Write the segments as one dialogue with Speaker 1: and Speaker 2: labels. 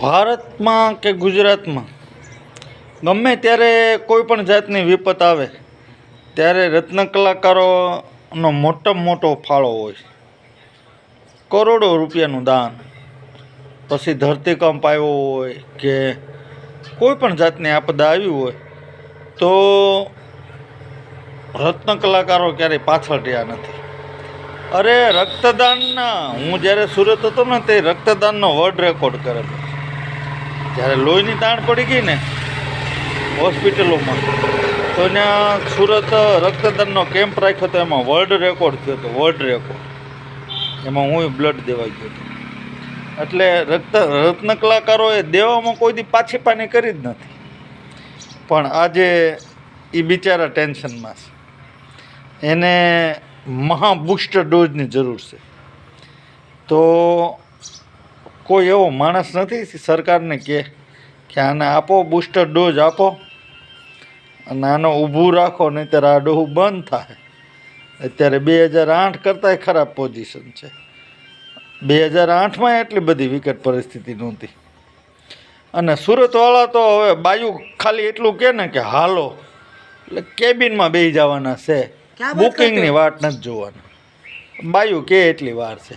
Speaker 1: ભારતમાં કે ગુજરાતમાં? ગમે ત્યારે કોઈ પણ જાતની વિપત આવે, ત્યારે રત્ન કલાકારોનો મોટામાં મોટો ફાળો હોય કરોડો રૂપિયાનું દાન, પછી ધરતીકંપ આવ્યો હોય કે કોઈ પણ જાતની આપદા આવી હોય, તો રત્ન કલાકારો ક્યારેય પાછળ રહ્યા નથી. અરે રક્તદાનના, હું જ્યારે સુરત હતો ને, તે રક્તદાનનો વર્લ્ડ રેકોર્ડ કરેલો. જ્યારે લોહીની તાણ પડી ગઈ ને હોસ્પિટલોમાં, તો ત્યાં સુરત રક્તદાનનો કેમ્પ રાખ્યો હતો એમાં વર્લ્ડ રેકોર્ડ થયો હતો વર્લ્ડ રેકોર્ડ એમાં હું બ્લડ દેવા ગયો હતો. એટલે રક્ત રત્ન કલાકારોએ દેવામાં કોઈ દી પાછી પાની કરી જ નથી. પણ આજે એ બિચારા ટેન્શનમાં છે. એને મહા બુસ્ટર ડોઝની જરૂર છે. તો કોઈ એવો માણસ નથી સરકારને કહે કે આને આપો બુસ્ટર ડોઝ આપો અને આનો ઊભું રાખો નહીંતર આ ડોહું બંધ થાય. અત્યારે બે હજાર આઠ કરતાંય ખરાબ પોઝિશન છે. બે હજાર આઠમાં એટલી બધી વિકટ પરિસ્થિતિ નહોતી. અને સુરતવાળા તો હવે બાયુ ખાલી એટલું કે ને કે હાલો એટલે કેબિનમાં બેસી જવાના છે. બુકિંગની વાટ નથી જોવાની. બાયુ કે એટલી વાર છે.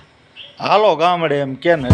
Speaker 1: હાલો ગામડે એમ કે ને.